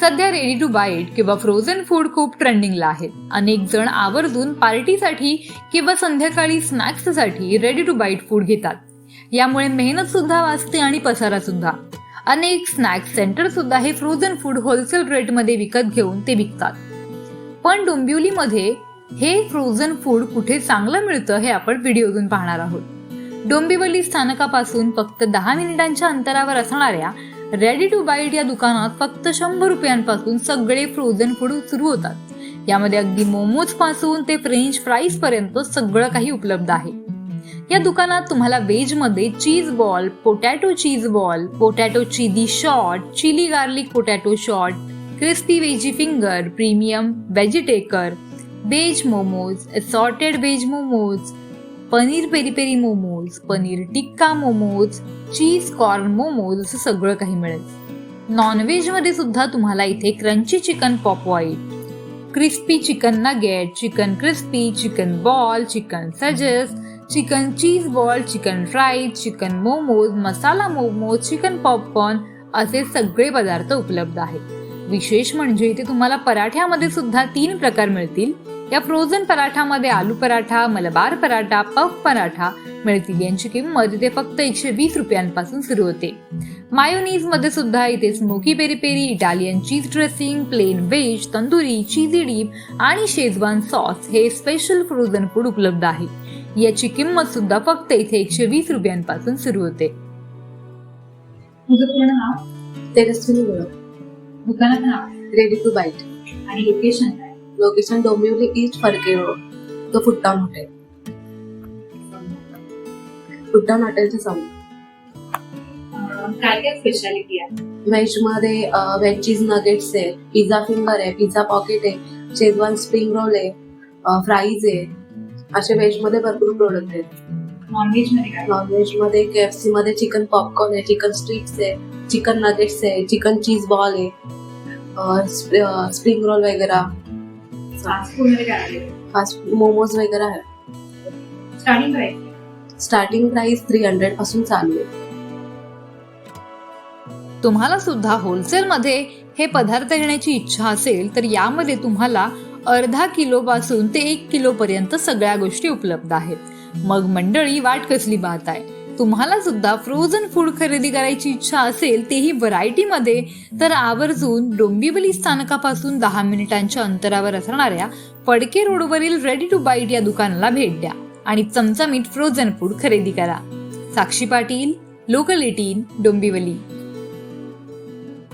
सध्या ready to bite किंवा frozen food खूप ट्रेंडिंगला आहे. अनेक जण आवर्जून पार्टीसाठी किंवा संध्याकाळी स्नॅक्ससाठी रेडी टू बाईट फूड घेतात. यामुळे मेहनत सुद्धा वाचते आणि पसारा सुद्धा. अनेक स्नॅक्स सेंटर सुद्धा हे फ्रोझन फूड होलसेल रेटमध्ये विकत घेऊन ते विकतात. पण डोंबिवलीमध्ये हे फ्रोझन फूड कुठे चांगलं मिळतं हे आपण व्हिडिओतून पाहणार आहोत. डोंबिवली स्थानकापासून फक्त दहा मिनिटांच्या अंतरावर असणाऱ्या रेडी टू बाईट या दुकानात फक्त शंभर रुपयांपासून सगळे फ्रोझन फूड सुरू होतात. यामध्ये अगदी मोमोजपासून ते फ्रेंच फ्राईज पर्यंत सगळं काही उपलब्ध आहे. या दुकानात तुम्हाला व्हेजमध्ये cheese ball potato cheese ball potato chilli shot chilli garlic potato shot crispy veggie finger premium व्हेजिटेकर veg momos assorted veg momos paneer peri peri momos paneer tikka momos cheese corn momos असं सगळं काही मिळेल. नॉनव्हेजमध्ये सुद्धा तुम्हाला इथे crunchy chicken pop white crispy chicken nugget chicken crispy chicken ball chicken sausage chicken cheese ball chicken fried chicken momos masala momos chicken popcorn असे सगळे पदार्थ उपलब्ध आहेत. विशेष म्हणजे इथे तुम्हाला पराठ्यामध्ये सुद्धा तीन प्रकार मिळतील. या फ्रोझन पराठामध्ये आलू पराठा मलबार पराठा पफ पराठा. म्हणजे मिळतील यांची किंमत इथे फक्त एकशे वीस रुपयांपासून सुरू होते. मायोनीजमध्ये सुद्धा इथे smoky peri peri Italian cheese dressing plain veg tandoori cheesy dip आणि शेजवान सॉस हे स्पेशल फ्रोझन फूड उपलब्ध आहे. याची किंमत सुद्धा फक्त इथे एकशे वीस रुपयांपासून सुरू होते. दुकानात नाव रेडी टू बाईट आणि लोकेशन काय? Location Dombivli east Phadke road. तो फुट्टाम हॉटेल. फुट्टाम हॉटेलच्या समोर. काय काय स्पेशालिटी आहे? व्हेजमध्ये व्हेज चीज नगेट्स आहे पिझ्झा फिंगर आहे पिझ्झा पॉकेट आहे शेजवान स्प्रिंग रोल आहे फ्राईज आहे. असे व्हेजमध्ये भरपूर प्रोडक्ट आहेत. नॉनव्हेजमध्ये काय नॉनव्हेजमध्ये केएफसी मध्ये चिकन पॉपकॉर्न आहे चिकन स्ट्रिप्स आहे चिकन नगेट्स आहे चिकन चीज बॉल आहे स्प्रिंग रोल वगैरे. फास्ट फूडमध्ये आहे. फास्ट मोमोज वगैरे आहे. Starting price starting price three हंड्रेडपासून चालू आहे. तुम्हाला सुद्धा होलसेलमध्ये हे पदार्थ घेण्याची इच्छा असेल तर यामध्ये तुम्हाला अर्धा किलो पासून ते एक किलो पर्यंत सगळ्या गोष्टी उपलब्ध आहेत. मग मंडळी वाट कसली पाहताय? तुम्हाला सुद्धा फ्रोझन फूड खरेदी करायची इच्छा असेल तेही व्हरायटीमध्ये तर आवर्जून डोंबिवली स्थानकापासून दहा मिनिटांच्या अंतरावर असणाऱ्या पडके रोडवरील रेडी टू बाईट या दुकानाला भेट द्या आणि चमचमीत फ्रोझन फूड खरेदी करा. Sakshi Patil local eighteen Dombivli.